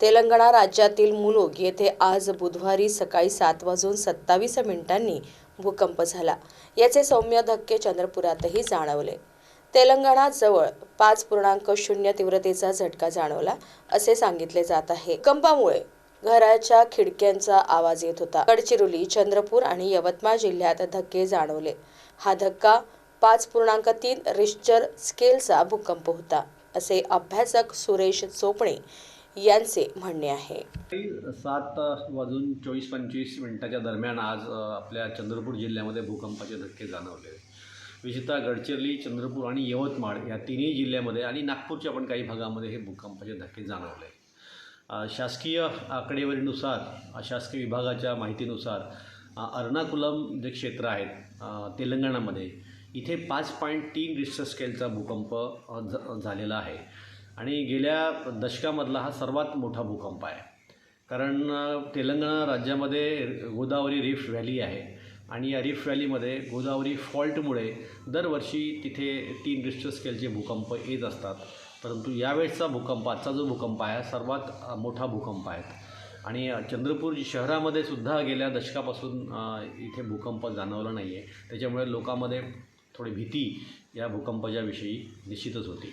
तेलंगणा राज्यातील मुलुग येथे आज बुधवारी सकाळी सात वाजून सत्तावीस मिनिटांनी भूकंप झाला. याचे सौम्य धक्के चंद्रपुरातही जाणवले. तेलंगणाजवळ पाच पूर्णांक शून्य तीव्रतेचा झटका जाणवला असे सांगितले जात आहे. भूकंपामुळे घराच्या खिडक्यांचा आवाज येत होता. गडचिरोली चंद्रपूर आणि यवतमाळ जिल्ह्यात धक्के जाणवले. हा धक्का पाच पूर्णांक तीन रिश्चर स्केलचा भूकंप होता असे अभ्यासक सुरेश चोपणे यांचे म्हणणे आहे. सात वाजून चोवीस पंचवीस मिनिटाच्या दरम्यान आज आपल्या चंद्रपूर जिल्ह्यामध्ये भूकंपाचे धक्के जाणवले. विशेषतः गडचिरोली चंद्रपूर आणि यवतमाळ या तिन्ही जिल्ह्यामध्ये आणि नागपूरच्या पण काही भागामध्ये हे भूकंपाचे धक्के जाणवले. शासकीय आकडेवारीनुसार शासकीय विभागाच्या माहितीनुसार अर्नाकुलम जे क्षेत्र आहेत तेलंगणामध्ये इथे पाच पॉईंट तीन रिस्टर स्केलचा भूकंप झालेला आहे. आणि गेल्या दशकामधला हा सर्वात मोठा भूकंप आहे. कारण तेलंगणा राज्यामध्ये गोदावरी रिफ्ट व्हॅली आहे आणि या रिफ्ट व्हॅलीमध्ये गोदावरी फॉल्टमुळे दरवर्षी तिथे तीन रिस्टर स्केलचे भूकंप येत असतात. परंतु यावेळेसचा भूकंप आजचा जो भूकंप आहे सर्वात मोठा भूकंप आहे. आणि चंद्रपूर शहरामध्ये सुद्धा गेल्या दशकापासून इथे भूकंप जाणवला नाही आहे त्याच्यामुळे लोकांमध्ये थोडी भीती या भूकंपाच्या विषयी निश्चितच होती.